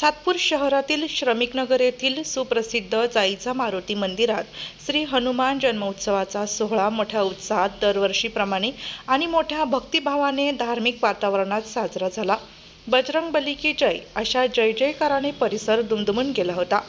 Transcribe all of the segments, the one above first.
सातपूर शहरातील श्रमिकनगर येथील सुप्रसिद्ध जाईचा मारुती मंदिरात श्री हनुमान जन्मोत्सवाचा सोहळा मोठ्या उत्साहात दरवर्षीप्रमाणे आणि मोठ्या भक्तिभावाने धार्मिक वातावरणात साजरा झाला. बजरंग बली की जय अशा जय जयकाराने परिसर दुमदुमून गेला होता.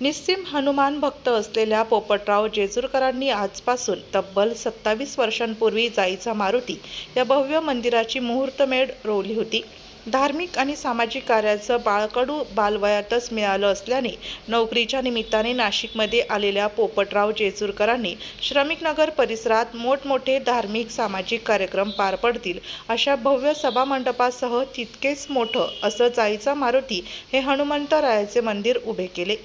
निस्सिम हनुमान भक्त असलेल्या पोपटराव जेजूरकरांनी आजपासून तब्बल सत्तावीस वर्षांपूर्वी जाईचा मारुती या भव्य मंदिराची मुहूर्तमेढ रोवली होती. धार्मिक आणि सामाजिक कार्याचं बाळकडू बालवयातच मिळालं असल्याने नोकरीच्या निमित्ताने नाशिकमध्ये आलेल्या पोपटराव जेजूरकरांनी श्रमिकनगर परिसरात मोठमोठे धार्मिक सामाजिक कार्यक्रम पार पडतील अशा भव्य सभामंडपासह तितकेच मोठं असं जाईचा मारुती हे हनुमंतरायाचे मंदिर उभे केले.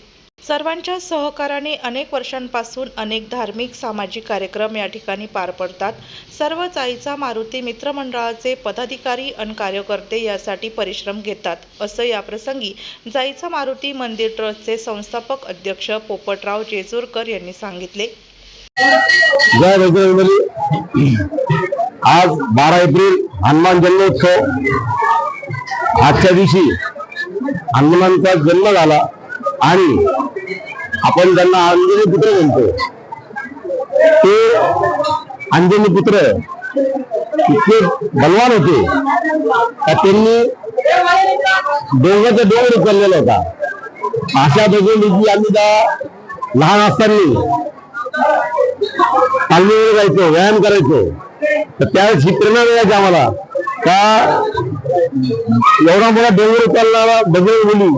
सर्वांच्या सहकार्याने अनेक वर्षांपासून अनेक धार्मिक सामाजिक कार्यक्रम या ठिकाणी पार पडतात. सर्व चाईचा मारुती मित्रमंडळाचे पदाधिकारी आणि कार्यकर्ते यासाठी परिश्रम घेतात असं याप्रसंगी जाईचा मारुती मंदिर ट्रस्टचे संस्थापक अध्यक्ष पोपटराव जेजूरकर यांनी सांगितले. आज बारा एप्रिल हनुमान जन्मोत्सव. आजच्या दिवशी हनुमानचा जन्म झाला. आणि आपण त्यांना अंजनी पुत्र म्हणतो. ते अंजनी पुत्र इतके बलवान होते का त्यांनी डोंगरचा डोंगर उचललेला होता. अशा दोघी आम्ही त्या लहान असताना तालमीवर जायचो व्यायाम करायचो. तर त्यावेळेस ही प्रेरणा मिळायची आम्हाला. का एवढा मोठा डोंगर उचलणारा बजरंग मुली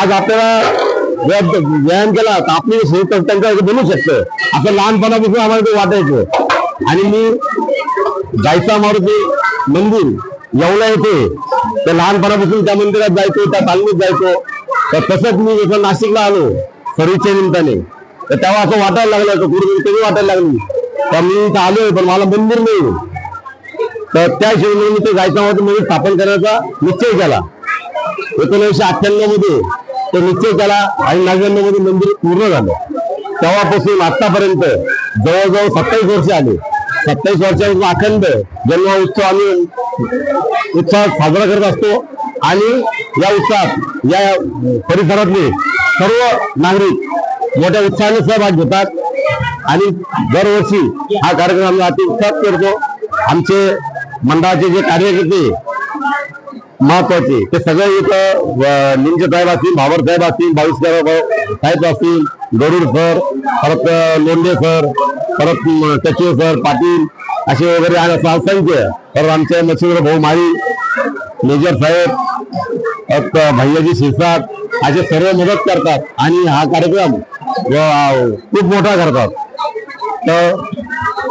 आज आपल्याला व्यायाम केला तर आपली शरीर त्यांच्या बनू शकतं. असं लहानपणापासून आम्हाला ते वाटायचं. आणि मी जायचा मारुती मंदिर येवला येते तर लहानपणापासून त्या मंदिरात जायचो त्या तालमीत जायचो. तर तसंच मी जसं नाशिकला आलो सर्व्हिसच्या निमित्ताने. तर तेव्हा असं वाटायला लागलं तर गुरु कधी वाटायला लागली? तर मी इथं आलोय पण मला मंदिर नाही. तर त्या हिशोबाने मी ते जायचं मंदिर स्थापन करण्याचा निश्चय केला. एकोणीसशे अठ्ठ्याण्णवमध्ये तो निश्चय केला आणि नव्याण्णवमध्ये मंदिर पूर्ण झालं. तेव्हापासून आतापर्यंत जवळजवळ सत्तावीस वर्ष आले. सत्तावीस वर्षापासून अखंड जन्म उत्सव आम्ही उत्साहात साजरा करत असतो. आणि या उत्साहात या परिसरातले सर्व नागरिक मोठ्या उत्साहाने सहभाग घेतात आणि दरवर्षी हा कार्यक्रम आम्ही अति उत्साहात करतो. आमचे मंडळाचे जे कार्यकर्ते महत्त्वाचे. ते सगळे इथं निमचे साहेब असतील भावर साहेब असतील बावीस साहेब असतील गरुड सर परत लोंढे सर परत सचिव सर पाटील असे वगैरे आणि असंख्य. परत आमचे मच्छिंद्र भाऊ माळी मेजर साहेब परत भैयाजी शिरसाट असे सर्व मदत करतात. आणि हा कार्यक्रम खूप मोठा करतात. तर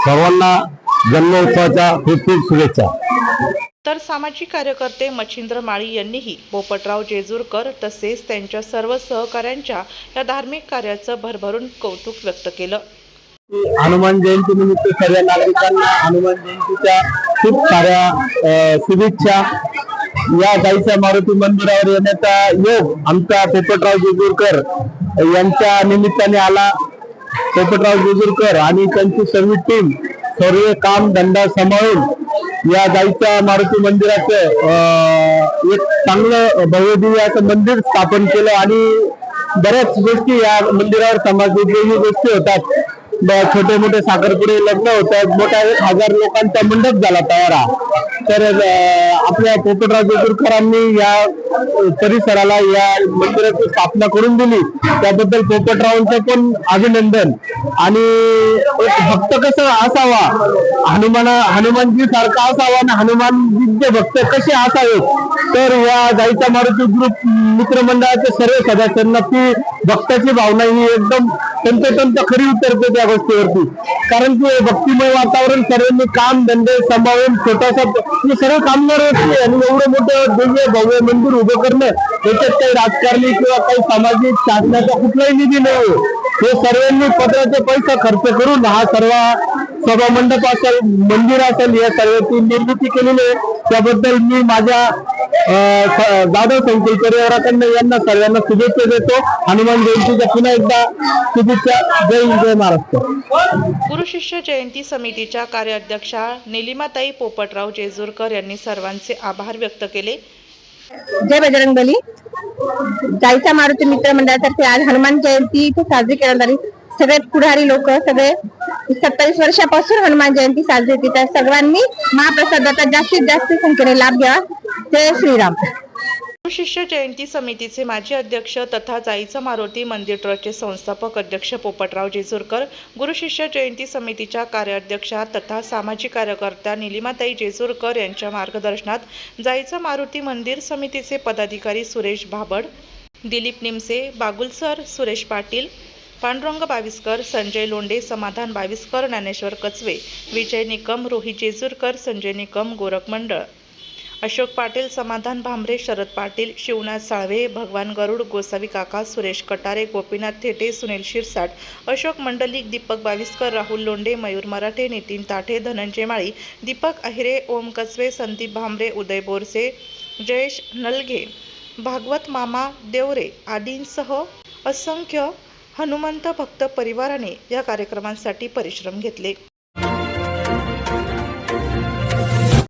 सर्वांना जन्मोत्सवाच्या खूप खूप शुभेच्छा. तर सामाजिक कार्यकर्ते मच्छिंद्र माळी यांनीही पोपटराव जेजूरकर तसेच त्यांच्या सर्व सहकाऱ्यांच्या या धार्मिक कार्याचं भरभरून कौतुक व्यक्त केलं. हनुमान जयंती निमित्त सर्व नागरिकांना हनुमान जयंतीच्या खूप साऱ्या शुभेच्छा. या गाईच्या मारुती मंदिरावर येण्याचा योग आमचा पोपटराव जेजूरकर यांच्या निमित्ताने आला. पोपटराव जेजूरकर आणि त्यांची सर्व टीम सर्व काम धंदा सांभाळून या गाईच्या मारुती मंदिराचं एक चांगलं भव्यदिव्य असं मंदिर स्थापन केलं आणि बऱ्याच गोष्टी या मंदिरावर समाज गोष्टी होतात. छोटे मोठे साखरपुडे लग्न होतात मोठा एक हजार लोकांचा मंडप झाला तयारा. तर आपल्या पोपटराव जेजूरकरांनी या परिसराला या मंदिराची स्थापना करून दिली. त्याबद्दल पोपटरावांचं पण अभिनंदन. आणि एक भक्त कसं असावा? हनुमान हनुमानजी सारखा असावा आणि हनुमानजीचे भक्त कसे असावेत तर या गाईचा मारुती ग्रुप मित्रमंडळाच्या सर्व सदस्यांना ती भक्ताची भावना ही एकदम तंतोतंत खरी उतरते त्या गोष्टीवरती. कारण की भक्तिमय वातावरण सर्वांनी काम धंदे सांभाळून छोटासा हे सर्व कामगार होते आणि एवढं मोठं दिव्य भव्य मंदिर उभं करणं त्याच्यात काही राजकारणी किंवा काही सामाजिक शासनाचा कुठलाही निधी नाही हे सर्वांनी पत्राचे पैसा खर्च करून हा सर्व सभा मंडप असेल मंदिर असेल या सर्वांची निर्मिती केलेली आहे. त्याबद्दल मी माझ्या जाधव संकुलकर यांच्याकडनं यांना सर्वांना शुभेच्छा देतो. हनुमान जयंतीच्या पुन्हा एकदा शुभेच्छा. जय हिंद, जय महाराष्ट्र. गुरु शिष्य जयंती समितीच्या कार्याध्यक्षा निलिमाताई पोपटराव जेजूरकर यांनी सर्वांचे आभार व्यक्त केले. जय बजरंग बली. जायचा मारुती मित्र मंडळातर्फे आज हनुमान जयंती इथे साजरी करण्यात आली सगळे पुढारी लोक सगळे सत्तावीस वर्षापासून हनुमान जयंती साजरी होती. त्या सर्वांनी महाप्रसादाचा जास्तीत जास्त संख्येने लाभ घ्यावा. जय श्रीराम. शिष्य जयंती समितीचे माजी अध्यक्ष तथा जाईचा मारुती मंदिर ट्रस्टचे संस्थापक अध्यक्ष पोपटराव जेजूरकर गुरु शिष्य जयंती समितीच्या कार्याध्यक्षा तथा सामाजिक कार्यकर्त्या निलिमाताई जेजूरकर यांच्या मार्गदर्शनात जाईचा मारुती मंदिर समितीचे पदाधिकारी सुरेश भाबड दिलीप निमसे बागुलसर सुरेश पाटील पांडुरंग बाविस्कर संजय लोंडे समाधान बाविस्कर ज्ञानेश्वर कचवे विजय निकम रोहित जेजूरकर संजय निकम गोरख मंडळ. अशोक पाटील समाधान भांबरे शरद पाटील शिवनाथ साळवे भगवान गरुड गोसावी काका सुरेश कटारे गोपीनाथ थेटे सुनील शिरसाट अशोक मंडलिक दीपक बाविस्कर राहुल लोंडे मयूर मराठे नितीन ताठे धनंजय माळी दीपक अहिरे ओम कसवे संदीप भांबरे उदय बोरसे जयेश नलघे भागवत मामा देवरे आदींसह असंख्य हनुमंत भक्त परिवाराने या कार्यक्रमांसाठी परिश्रम घेतले.